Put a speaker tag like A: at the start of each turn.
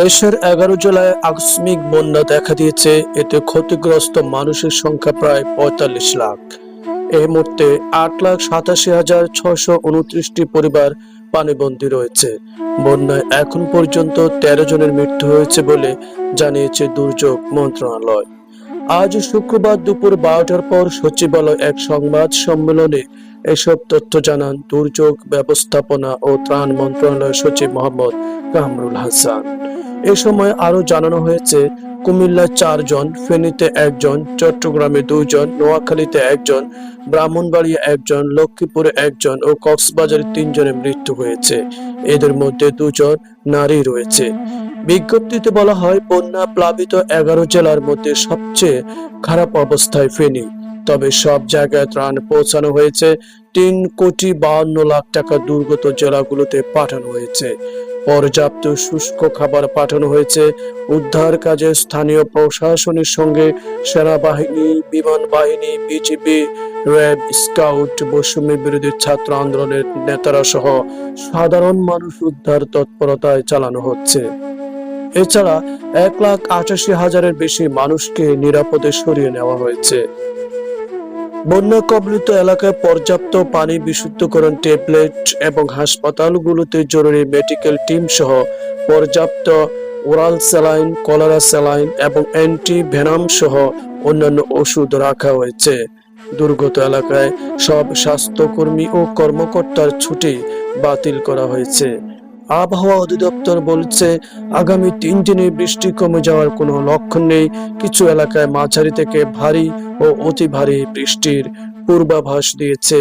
A: দেশের এগারো জেলায় আকস্মিক বন্যা দেখা দিয়েছে। এতে ক্ষতিগ্রস্ত মানুষের সংখ্যা প্রায় পঁয়তাল্লিশ লাখ। এই মুহূর্তে আট লাখ সাতাশি হাজার ছশো উনত্রিশটি পরিবার পানিবন্দী রয়েছে। বন্যায় এখন পর্যন্ত তেরো জনের মৃত্যু হয়েছে বলে জানিয়েছে দুর্যোগ মন্ত্রণালয়। আজ শুক্রবার দুপুর বারোটার পর সচিবালয় এক সংবাদ সম্মেলনে এসব তথ্য জানান দুর্যোগ ব্যবস্থাপনা ও ত্রাণ মন্ত্রণালয়ের সচিব মোহাম্মদ কামরুল হাসান। এ সময় আরও জানানো হয়েছে কুমিল্লা চারজন, ফেনীতে একজন, চট্টগ্রামে দুইজন, নোয়াখালীতে একজন, ব্রাহ্মণবাড়িয়া একজন, লক্ষ্মীপুরে একজন ও কক্সবাজারে তিনজনের মৃত্যু হয়েছে। এদের মধ্যে দুজন নারী রয়েছে। বিজ্ঞপ্তিতে বলা হয়, বন্যা প্লাবিত এগারো জেলার মধ্যে সবচেয়ে খারাপ অবস্থায় ফেনী। তবে সব জায়গায় ত্রাণ পৌঁছানো হয়েছে। তিন কোটি বাহান্ন লাখ টাকা দুর্গত জেলাগুলোতে পাঠানো হয়েছে। পর্যাপ্ত শুষ্ক খাবার পাঠানো হয়েছে। উদ্ধার কাজে স্থানীয় প্রশাসনের সঙ্গে সেনাবাহিনী বিমান বাহিনী বিজিবি, র্যাব স্কাউট বৈষম্য বিরোধী ছাত্র আন্দোলনের নেতারা সহ সাধারণ মানুষ উদ্ধার তৎপরতায় চালানো হচ্ছে। এছাড়া এক লাখ আটাশি হাজারের বেশি মানুষকে নিরাপদে সরিয়ে নেওয়া হয়েছে। বন্যা কবলিত এলাকায় পর্যাপ্ত পানি বিশুদ্ধকরণ ট্যাবলেট এবং হাসপাতালগুলোতে জরুরি মেডিকেল টিম সহ পর্যাপ্ত ওরাল স্যালাইন, কলেরা স্যালাইন এবং অ্যান্টি ভেনাম সহ অন্যান্য ওষুধ রাখা হয়েছে। দুর্গত এলাকায় সব স্বাস্থ্যকর্মী ও কর্মকর্তার ছুটি বাতিল করা হয়েছে। আবহাওয়া অধিদপ্তর বলছে, আগামী তিন দিনে বৃষ্টি কমে যাওয়ার কোনো লক্ষণ নেই। কিছু এলাকায় মাঝারি থেকে ভারী ও অতি ভারী বৃষ্টির পূর্বাভাস দিয়েছে।